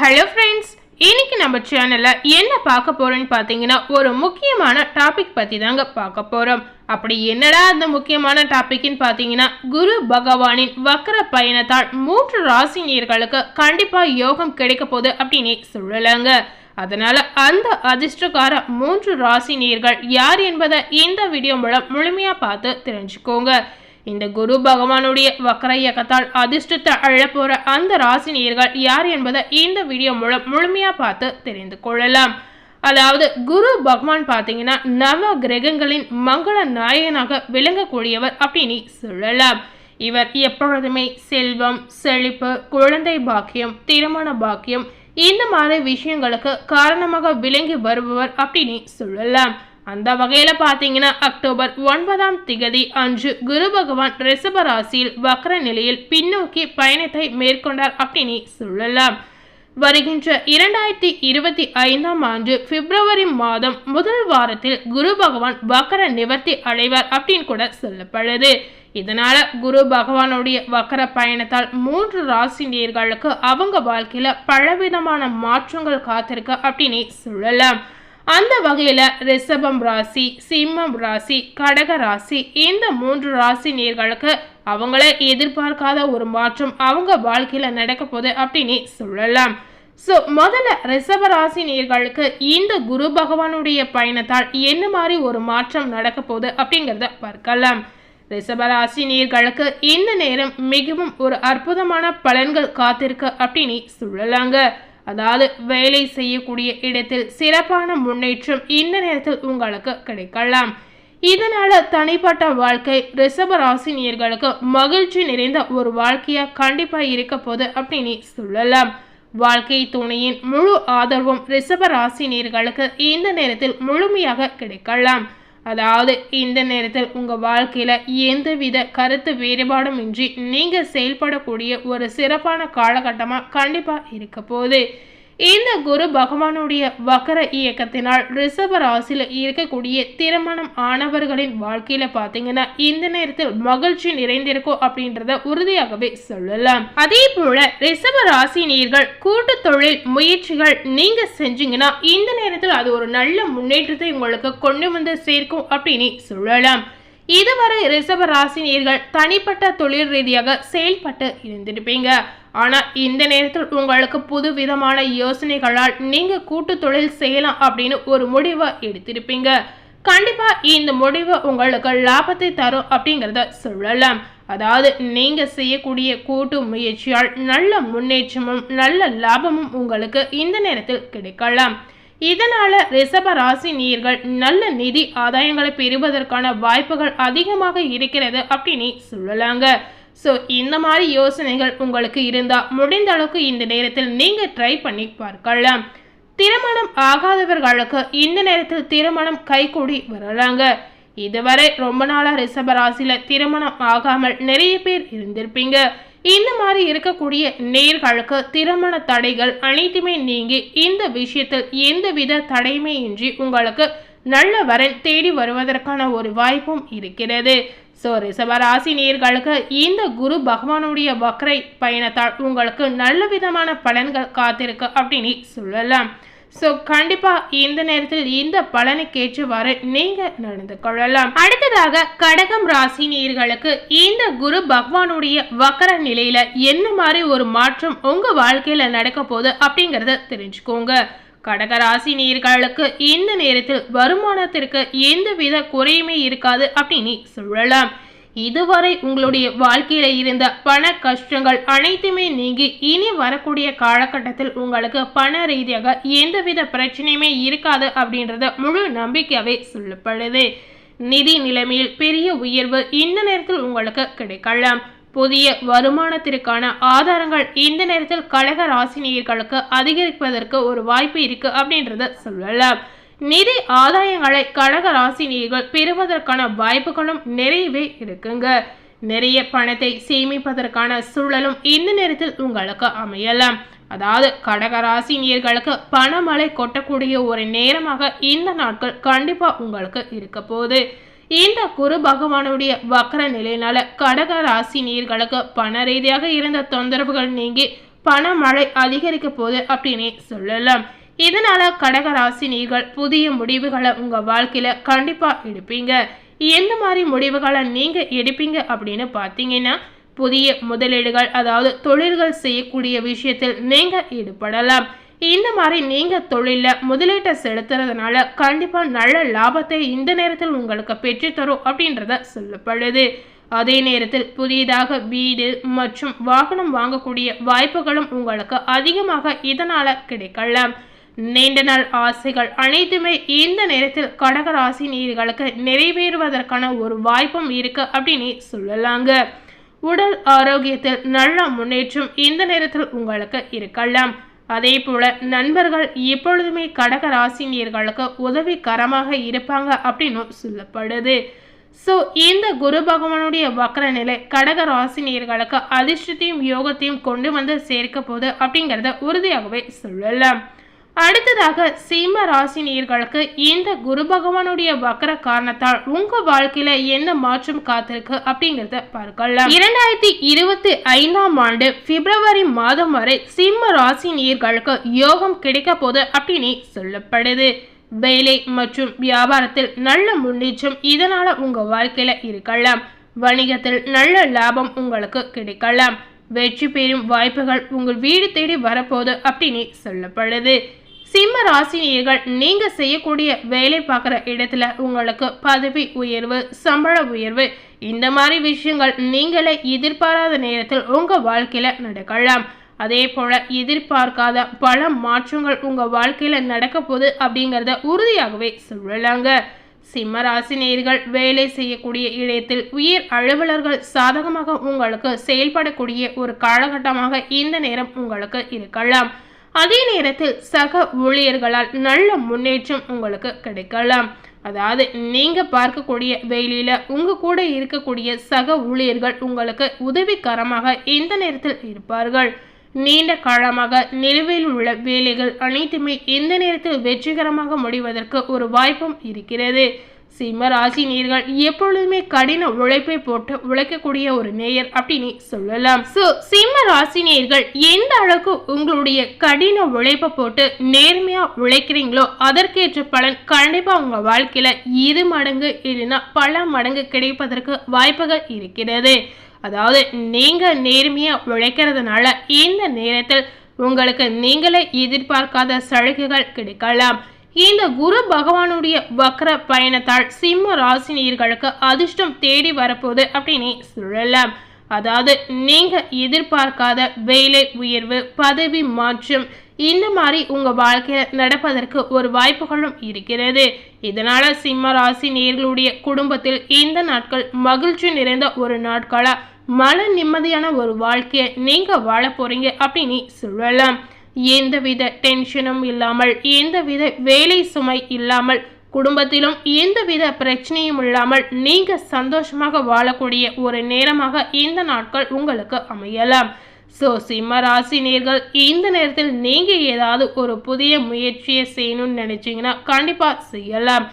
Hello friends இன்னைக்கு நம்ம சேனலில் என்ன பார்க்க போகிறோன்னு பார்த்தீங்கன்னா ஒரு முக்கியமான டாபிக் பற்றி தாங்க பார்க்க போகிறோம் அப்படி என்னடா அந்த முக்கியமான டாபிக்னு பார்த்தீங்கன்னா குரு பகவானின் வக்கர பயணத்தால் மூன்று ராசினியர்களுக்கு கண்டிப்பாக யோகம் கிடைக்க போகுது அப்படின்னு சொல்லலாங்க. அதனால் அந்த அதிர்ஷ்டக்கார மூன்று ராசினியர்கள் யார் என்பதை இந்த வீடியோ மூலம் முழுமையாக பார்த்து தெரிஞ்சுக்கோங்க. இந்த குரு பகவானுடைய வக்கர இயக்கத்தால் அதிர்ஷ்டத்தை அழப்போற அந்த ராசினியர்கள் யார் என்பதை இந்த வீடியோ மூலம் முழுமையா பார்த்து தெரிந்து கொள்ளலாம். அதாவது குரு பகவான் பார்த்தீங்கன்னா நவ கிரகங்களின் மங்கள நாயகனாக விளங்கக்கூடியவர் அப்படின்னு சொல்லலாம். இவர் எப்பொழுதுமே செல்வம் செழிப்பு குழந்தை பாக்கியம் திருமண பாக்கியம் இந்த மாதிரி விஷயங்களுக்கு காரணமாக விளங்கி வருபவர் அப்படின்னு சொல்லலாம். அந்த வகையில் பார்த்தீங்கன்னா அக்டோபர் ஒன்பதாம் திகதி அன்று குரு பகவான் ரிஷப ராசியில் வக்ர நிலையில் பின்னோக்கி பயணத்தை மேற்கொண்டார் அப்படின்னு சொல்லலாம். வருகின்ற இரண்டாயிரத்தி இருபத்தி ஐந்தாம் ஆண்டு பிப்ரவரி மாதம் முதல் வாரத்தில் குரு பகவான் வக்கர நிவர்த்தி அடைவார் அப்படின்னு கூட சொல்லப்படுது. இதனால குரு பகவானுடைய வக்கர பயணத்தால் மூன்று ராசி நேர்களுக்கு அவங்க வாழ்க்கையில பலவிதமான மாற்றங்கள் காத்திருக்கு அப்படின்னு சொல்லலாம். அந்த வகையில் ரிஷபம் ராசி சிம்மம் ராசி கடக ராசி இந்த மூன்று ராசி நேர்களுக்கு அவங்கள எதிர்பார்க்காத ஒரு மாற்றம் அவங்க வாழ்க்கையில் நடக்க போகுது அப்படின்னு சொல்லலாம். ஸோ முதல்ல ரிஷப ராசி நேர்களுக்கு இந்த குரு பகவானுடைய பயணத்தால் என்ன மாதிரி ஒரு மாற்றம் நடக்க போகுது அப்படிங்கிறத பார்க்கலாம். ரிஷபராசி நேர்களுக்கு இந்த நேரம் மிகவும் ஒரு அற்புதமான பலன்கள் காத்திருக்கு அப்படின்னு சொல்லலாங்க. அதாவது வேலை செய்யக்கூடிய இடத்தில் சிறப்பான முன்னேற்றம் இந்த நேரத்தில் உங்களுக்கு கிடைக்கலாம். இதனால தனிப்பட்ட வாழ்க்கை ரிஷப ராசினியர்களுக்கு மகிழ்ச்சி நிறைந்த ஒரு வாழ்க்கையா கண்டிப்பா இருக்க போது அப்படின்னு சொல்லலாம். வாழ்க்கை துணையின் முழு ஆதரவும் ரிஷப ராசினியர்களுக்கு இந்த நேரத்தில் முழுமையாக கிடைக்கலாம். அதாவது இந்த நேரத்தில் உங்கள் வாழ்க்கையில் எந்தவித கருத்து வேறுபாடும் இன்றி நீங்கள் செயல்படக்கூடிய ஒரு சிறப்பான காலகட்டமாக கண்டிப்பாக இருக்க போகுது. இந்த குரு பகவானுடைய வக்கர இயக்கத்தினால் ரிசர்வ ராசியில் இருக்கக்கூடிய திருமணம் ஆனவர்களின் வாழ்க்கையில பாத்தீங்கன்னா இந்த நேரத்தில் மகிழ்ச்சி நிறைந்திருக்கும் அப்படின்றத உறுதியாகவே சொல்லலாம். அதே போல ரிசர்வ ராசி நீர்கள் கூட்டு தொழில் முயற்சிகள் நீங்க செஞ்சீங்கன்னா இந்த நேரத்தில் அது ஒரு நல்ல முன்னேற்றத்தை உங்களுக்கு கொண்டு வந்து சேர்க்கும் அப்படின்னு சொல்லலாம். இதுவரை ரிஷப ராசினியர்கள் தனிப்பட்ட தொழில் ரீதியாக செயல்பட்டு இருந்திருப்பீங்க. ஆனால் இந்த நேரத்தில் உங்களுக்கு புது விதமான யோசனைகளால் நீங்கள் கூட்டு தொழில் செய்யலாம் அப்படின்னு ஒரு முடிவை எடுத்திருப்பீங்க. கண்டிப்பாக இந்த முடிவு உங்களுக்கு லாபத்தை தரும் அப்படிங்கிறத சொல்லலாம். அதாவது நீங்கள் செய்யக்கூடிய கூட்டு முயற்சியால் நல்ல முன்னேற்றமும் நல்ல லாபமும் உங்களுக்கு இந்த நேரத்தில் கிடைக்கலாம். இதனால ரிஷப ராசி நீர்கள் நல்ல நிதி ஆதாயங்களை பெறுவதற்கான வாய்ப்புகள் அதிகமாக இருக்கிறது அப்படின்னு சொல்லலாங்க. ஸோ இந்த மாதிரி யோசனைகள் உங்களுக்கு இருந்தால் முடிந்த அளவுக்கு இந்த நேரத்தில் நீங்கள் ட்ரை பண்ணி பார்க்கலாம். திருமணம் ஆகாதவர்களுக்கு இந்த நேரத்தில் திருமணம் கைகூடி வரலாங்க. இதுவரை ரொம்ப நாளாக ரிஷபராசியில் திருமணம் ஆகாமல் நிறைய பேர் இருந்திருப்பீங்க. இந்த மாதிரி இருக்கக்கூடிய நேர்களுக்கு திருமண தடைகள் அனைத்துமே நீங்கி இந்த விஷயத்தில் எந்தவித தடையுமே இன்றி உங்களுக்கு நல்ல வரன் தேடி வருவதற்கான ஒரு வாய்ப்பும் இருக்கிறது. ஸோ ரிஷபராசி நேர்களுக்கு இந்த குரு பகவானுடைய வக்ரை பயணத்தால் உங்களுக்கு நல்ல விதமான பலன்கள் காத்திருக்கு அப்படின்னு சொல்லலாம். ஸோ கண்டிப்பாக இந்த நேரத்தில் இந்த பலனுக்கேற்றவாறு நீங்கள் நடந்து கொள்ளலாம். அடுத்ததாக கடகம் ராசி நீர்களுக்கு இந்த குரு பகவானுடைய வக்கர நிலையில என்ன மாதிரி ஒரு மாற்றம் உங்கள் வாழ்க்கையில் நடக்க போகுது அப்படிங்கறத தெரிஞ்சுக்கோங்க. கடகராசி நீர்களுக்கு இந்த நேரத்தில் வருமானத்திற்கு எந்தவித குறையுமே இருக்காது அப்படின்னு சொல்லலாம். இதுவரை உங்களுடைய வாழ்க்கையில இருந்த பண கஷ்டங்கள் அனைத்துமே நீங்கி இனி வரக்கூடிய காலகட்டத்தில் உங்களுக்கு பண ரீதியாக எந்தவித பிரச்சனையுமே இருக்காது அப்படின்றத முழு நம்பிக்கையாகவே சொல்லப்படுது. நிதி நிலைமையில் பெரிய உயர்வு இந்த நேரத்தில் உங்களுக்கு கிடைக்கலாம். புதிய வருமானத்திற்கான ஆதாரங்கள் இந்த நேரத்தில் கழக ராசினியர்களுக்கு அதிகரிப்பதற்கு ஒரு வாய்ப்பு இருக்கு அப்படின்றத சொல்லலாம். நிதி ஆதாயங்களை கடக ராசினியர்கள் பெறுவதற்கான வாய்ப்புகளும் நிறையவே இருக்குங்க. நிறைய பணத்தை சேமிப்பதற்கான சூழலும் இந்த நேரத்தில் உங்களுக்கு அமையலாம். அதாவது கடக ராசினியர்களுக்கு பணமழை கொட்டக்கூடிய ஒரு நேரமாக இந்த நாட்கள் கண்டிப்பா உங்களுக்கு இருக்க போகுது. இந்த குரு பகவானுடைய வக்கர நிலையினால கடக ராசி நீர்களுக்கு பண ரீதியாக இருந்த தொந்தரவுகள் நீங்கி பணமழை அதிகரிக்க போகுது அப்படின்னே சொல்லலாம். இதனால கடக ராசினியர்கள் புதிய முடிவுகளை உங்க வாழ்க்கையில கண்டிப்பா எடுப்பீங்க. எந்த மாதிரி முடிவுகளை நீங்க எடுப்பீங்க அப்படின்னு பார்த்தீங்கன்னா புதிய முதலீடுகள் அதாவது தொழில்கள் செய்யக்கூடிய விஷயத்தில் நீங்க ஈடுபடலாம். இந்த மாதிரி நீங்க தொழில முதலீட்டை செலுத்துறதுனால கண்டிப்பா நல்ல லாபத்தை இந்த நேரத்தில் உங்களுக்கு பெற்றுத்தரும் அப்படின்றத சொல்லப்படுது. அதே நேரத்தில் புதியதாக வீடு மற்றும் வாகனம் வாங்கக்கூடிய வாய்ப்புகளும் உங்களுக்கு அதிகமாக இதனால கிடைக்கலாம். நீண்ட நாள் ஆசைகள் அனைத்துமே இந்த நேரத்தில் கடக ராசி நீர்களுக்கு நிறைவேறுவதற்கான ஒரு வாய்ப்பும் இருக்கு அப்படின்னு சொல்லலாங்க. உடல் ஆரோக்கியத்தில் நல்ல முன்னேற்றம் இந்த நேரத்தில் உங்களுக்கு இருக்கலாம். அதே போல நண்பர்கள் எப்பொழுதுமே கடக ராசினியர்களுக்கு உதவிகரமாக இருப்பாங்க அப்படின்னு சொல்லப்படுது. ஸோ இந்த குரு பகவானுடைய வக்கர நிலை கடக ராசினியர்களுக்கு அதிர்ஷ்டத்தையும் யோகத்தையும் கொண்டு வந்து சேர்க்க போகுது அப்படிங்கிறத உறுதியாகவே சொல்லலாம். அடுத்ததாக சிம்ம ராசினியர்களுக்கு இந்த குரு பகவானுடைய வக்கர காரணத்தால் உங்க வாழ்க்கையில என்ன மாற்றம் காத்திருக்கு அப்படிங்கறத பார்க்கலாம். இரண்டாயிரத்தி இருபத்தி ஐந்தாம் ஆண்டு பிப்ரவரி மாதம் வரை சிம்ம ராசினியர்களுக்கு யோகம் கிடைக்க போது அப்படின்னு சொல்லப்படுது. வேலை மற்றும் வியாபாரத்தில் நல்ல முன்னேற்றம் இதனால உங்க வாழ்க்கையில இருக்கலாம். வணிகத்தில் நல்ல லாபம் உங்களுக்கு கிடைக்கலாம். வெற்றி பெறும் வாய்ப்புகள் உங்கள் வீடு தேடி வரப்போகுது அப்படின்னு சொல்லப்படுது. சிம்ம ராசினியர்கள் நீங்க செய்யக்கூடிய வேலை பார்க்குற இடத்துல உங்களுக்கு பதவி உயர்வு சம்பள உயர்வு இந்த மாதிரி விஷயங்கள் நீங்களே எதிர்பாராத நேரத்தில் உங்க வாழ்க்கையில நடக்கலாம். அதே போல எதிர்பார்க்காத பல மாற்றங்கள் உங்க வாழ்க்கையில நடக்க போகுது அப்படிங்கிறத உறுதியாகவே சொல்லலாங்க. சிம்ம ராசினியர்கள் வேலை செய்யக்கூடிய இடத்தில் உயர் அலுவலர்கள் சாதகமாக உங்களுக்கு செயல்படக்கூடிய ஒரு காலகட்டமாக இந்த நேரம் உங்களுக்கு இருக்கலாம். அதே நேரத்தில் சக ஊழியர்களால் நல்ல முன்னேற்றம் உங்களுக்கு கிடைக்கலாம். அதாவது நீங்க பார்க்கக்கூடிய வேலையில உங்க கூட இருக்கக்கூடிய சக ஊழியர்கள் உங்களுக்கு உதவிகரமாக இந்த நேரத்தில் இருப்பார்கள். நீண்ட காலமாக நிலுவையில் உள்ள வேலைகள் அனைத்துமே இந்த நேரத்தில் வெற்றிகரமாக முடிவதற்கு ஒரு வாய்ப்பும் இருக்கிறது. சிம்ம ராசி நேர்கள் எப்பொழுதுமே கடின உழைப்பை போட்டு உழைக்கக்கூடிய ஒரு நேயர் அப்படின்னு சொல்லலாம். ஸோ சிம்ம ராசி நேர்கள் எந்த அளவுக்கு உங்களுடைய கடின உழைப்பை போட்டு நேர்மையா உழைக்கிறீங்களோ அதற்கேற்ற பலன் கண்டிப்பா உங்க வாழ்க்கையில இரு மடங்கு இல்லைன்னா பல மடங்கு கிடைப்பதற்கு வாய்ப்புகள் இருக்கிறது. அதாவது நீங்க நேர்மையா உழைக்கிறதுனால இந்த நேரத்தில் உங்களுக்கு நீங்களே எதிர்பார்க்காத சலுகைகள் கிடைக்கலாம். இந்த குரு பகவானுடைய வக்ர பயணத்தால் சிம்ம ராசினியர்களுக்கு அதிர்ஷ்டம் தேடி வரப்போகுது அப்படின்னு சொல்லலாம். அதாவது நீங்க எதிர்பார்க்காத வேலை உயர்வு பதவி மாற்றம் இந்த மாதிரி உங்க வாழ்க்கையில நடப்பதற்கு ஒரு வாய்ப்புகளும் இருக்கிறது. இதனால சிம்ம ராசி நேர்களுடைய குடும்பத்தில் இந்த நாட்கள் மகிழ்ச்சி நிறைந்த ஒரு நாட்களா மன நிம்மதியான ஒரு வாழ்க்கையை நீங்க வாழ போறீங்க அப்படின்னு சொல்லலாம். எந்தவித டென்ஷனும் இல்லாமல் எந்தவித வேலை சுமை இல்லாமல் குடும்பத்திலும் எந்தவித பிரச்சனையும் இல்லாமல் நீங்கள் சந்தோஷமாக வாழக்கூடிய ஒரு நேரமாக இந்த நாட்கள் உங்களுக்கு அமையலாம். ஸோ சிம்ம ராசி நேர்கள் இந்த நேரத்தில் நீங்கள் ஏதாவது ஒரு புதிய முயற்சியை செய்யணும்னு நினச்சிங்கன்னா கண்டிப்பாக செய்யலாம்.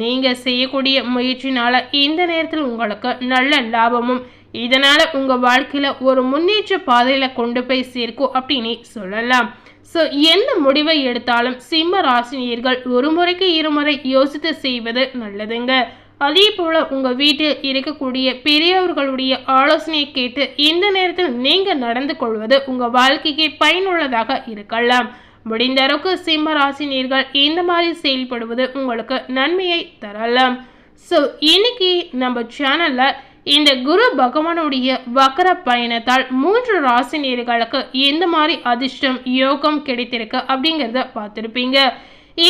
நீங்கள் செய்யக்கூடிய முயற்சினால் இந்த நேரத்தில் உங்களுக்கு நல்ல லாபமும் இதனால் உங்கள் வாழ்க்கையில் ஒரு முன்னேற்ற பாதையில் கொண்டு போய் சேர்க்கும் அப்படின்னு சொல்லலாம். ஸோ எந்த முடிவை எடுத்தாலும் சிம்ம ராசினியர்கள் ஒரு முறைக்கு இருமுறை யோசித்து செய்வது நல்லதுங்க. அதே போல் உங்கள் வீட்டில் இருக்கக்கூடிய பெரியவர்களுடைய ஆலோசனையை கேட்டு இந்த நேரத்தில் நீங்கள் நடந்து கொள்வது உங்கள் வாழ்க்கைக்கு பயனுள்ளதாக இருக்கலாம். முடிந்த அளவுக்கு சிம்ம ராசினியர்கள் இந்த மாதிரி செயல்படுவது உங்களுக்கு நன்மையை தரலாம். ஸோ இன்னைக்கு நம்ம சேனலில் இந்த குரு பகவானுடைய வக்கர பயணத்தால் மூன்று ராசினியர்களுக்கு எந்த மாதிரி அதிர்ஷ்டம் யோகம் கிடைத்திருக்கு அப்படிங்கிறத பார்த்துருப்பீங்க.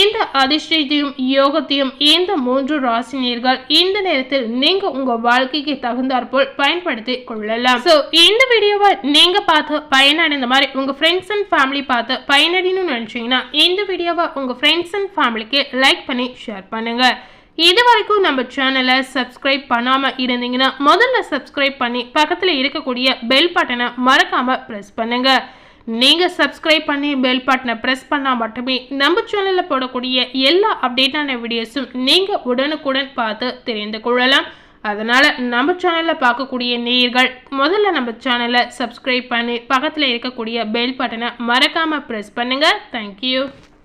இந்த அதிர்ஷ்டத்தையும் யோகத்தையும் இந்த மூன்று ராசினியர்கள் இந்த நேரத்தில் நீங்க உங்க வாழ்க்கைக்கு தகுந்தாற்போல் பயன்படுத்தி கொள்ளலாம். ஸோ இந்த வீடியோவை நீங்க பார்த்து பயனடைந்த மாதிரி உங்க ஃப்ரெண்ட்ஸ் அண்ட் ஃபேமிலி பார்த்து பயனடையணும்னு நினைச்சீங்கன்னா இந்த வீடியோவை உங்க ஃப்ரெண்ட்ஸ் அண்ட் ஃபேமிலிக்கு லைக் பண்ணி ஷேர் பண்ணுங்க. இது வரைக்கும் நம்ம சேனலை சப்ஸ்கிரைப் பண்ணாமல் இருந்தீங்கன்னா முதல்ல சப்ஸ்கிரைப் பண்ணி பக்கத்தில் இருக்கக்கூடிய பெல் பட்டனை மறக்காமல் ப்ரெஸ் பண்ணுங்கள் நீங்கள் சப்ஸ்கிரைப் பண்ணி பெல் பட்டனை ப்ரெஸ் பண்ணால் மட்டுமே நம்ம சேனலில் போடக்கூடிய எல்லா அப்டேட்டான வீடியோஸும் நீங்கள் உடனுக்குடன் பார்த்து தெரிந்து கொள்ளலாம். அதனால் நம்ம சேனலில் பார்க்கக்கூடிய நேயர்கள் முதல்ல நம்ம சேனலை சப்ஸ்கிரைப் பண்ணி பக்கத்தில் இருக்கக்கூடிய பெல் பட்டனை மறக்காமல் ப்ரெஸ் பண்ணுங்கள் தேங்க்யூ